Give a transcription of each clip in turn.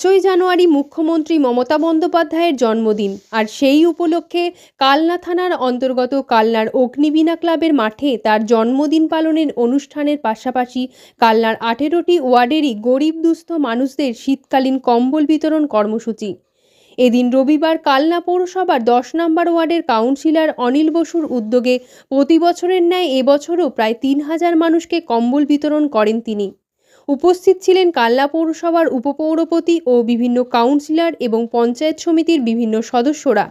পাঁচই জানুয়ারি মুখ্যমন্ত্রী মমতা বন্দ্যোপাধ্যায়ের জন্মদিন। আর সেই উপলক্ষে কালনা থানার অন্তর্গত কালনার অগ্নিবীণা ক্লাবের মাঠে তার জন্মদিন পালনের অনুষ্ঠানের পাশাপাশি কালনার আঠেরোটি ওয়ার্ডেরই গরিব দুস্থ মানুষদের শীতকালীন কম্বল বিতরণ কর্মসূচি। এদিন রবিবার কালনা পৌরসভার দশ নম্বর ওয়ার্ডের কাউন্সিলর অনিল বসুর উদ্যোগে প্রতি বছরের ন্যায় এবছরও প্রায় তিন হাজার মানুষকে কম্বল বিতরণ করেন তিনি। উপস্থিত ছিলেন কাল্লা পৌরসভার উপপৌরপতি ও বিভিন্ন কাউন্সিলর এবং পঞ্চায়েত সমিতির বিভিন্ন সদস্যরা।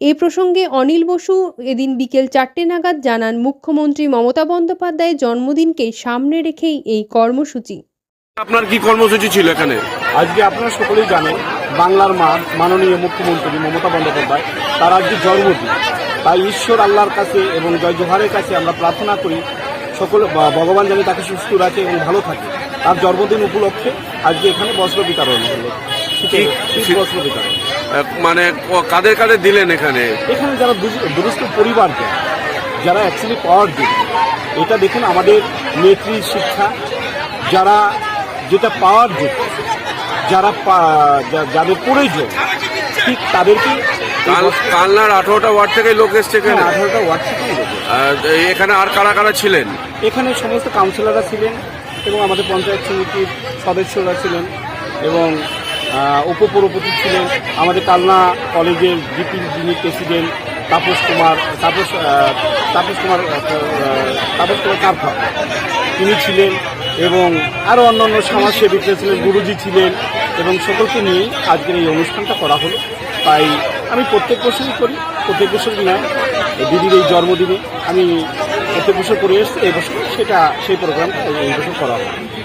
এ প্রসঙ্গে অনিল বসু এদিন বিকেল চারটে নাগাদ জানান মুখ্যমন্ত্রী মমতা বন্দ্যোপাধ্যায়ের জন্মদিনকে সামনে রেখেই এই কর্মসূচি। আপনার কি কর্মসূচি ছিল এখানে? আজকে আপনারা সকলেই জানেন বাংলার মা মাননীয় মুখ্যমন্ত্রী মমতা বন্দ্যোপাধ্যায় তার আজকে জন্মদিন। তাই ঈশ্বর আল্লাহর কাছে এবং জয় জোহারের কাছে আমরা প্রার্থনা করি সকল ভগবান যেন তাকে সুস্থ রাখে এবং ভালো থাকে। তার জন্মদিন উপলক্ষে আজকে এখানে বস্ত্র বিতরণ হলো। বস্ত্র বিতরণ। মানে কাদের কাদের দিলেন এখানে? এখানে যারা দুরস্থ পরিবারকে যারা অ্যাকচুয়ালি পাওয়ার যোগ্য এটা দেখুন আমাদের নেত্রী শিক্ষা যারা যেটা পাওয়ার যোগ্য যারা যাদের প্রয়োজন ঠিক তাদেরকে কালনার আঠারোটা ওয়ার্ড থেকে লোক এসছে এখানে? আঠারোটা ওয়ার্ড। আহ, এখানে আর কারা কারা ছিলেন? এখানে সমস্ত কাউন্সিলররা ছিলেন এবং আমাদের পঞ্চায়েত সমিতির সদস্যরা ছিলেন এবং উপপৌরপতি ছিলেন, আমাদের কালনা কলেজের জিপি যিনি প্রেসিডেন্ট তাপস কুমার, তাপস তাপস কুমার তাপস কুমার কারফা তিনি ছিলেন এবং আরও অন্যান্য সমাজসেবীরা ছিলেন, গুরুজি ছিলেন এবং সকলকে নিয়েই আজকের এই অনুষ্ঠানটা করা হলো। তাই আমি প্রত্যেক বছরই করি, প্রত্যেক বছরই নয় দিদির এই জন্মদিনে আমি প্রত্যেক বছর করে এসছে এই বছর সেটা সেই প্রোগ্রামটা এই বছর করা হবে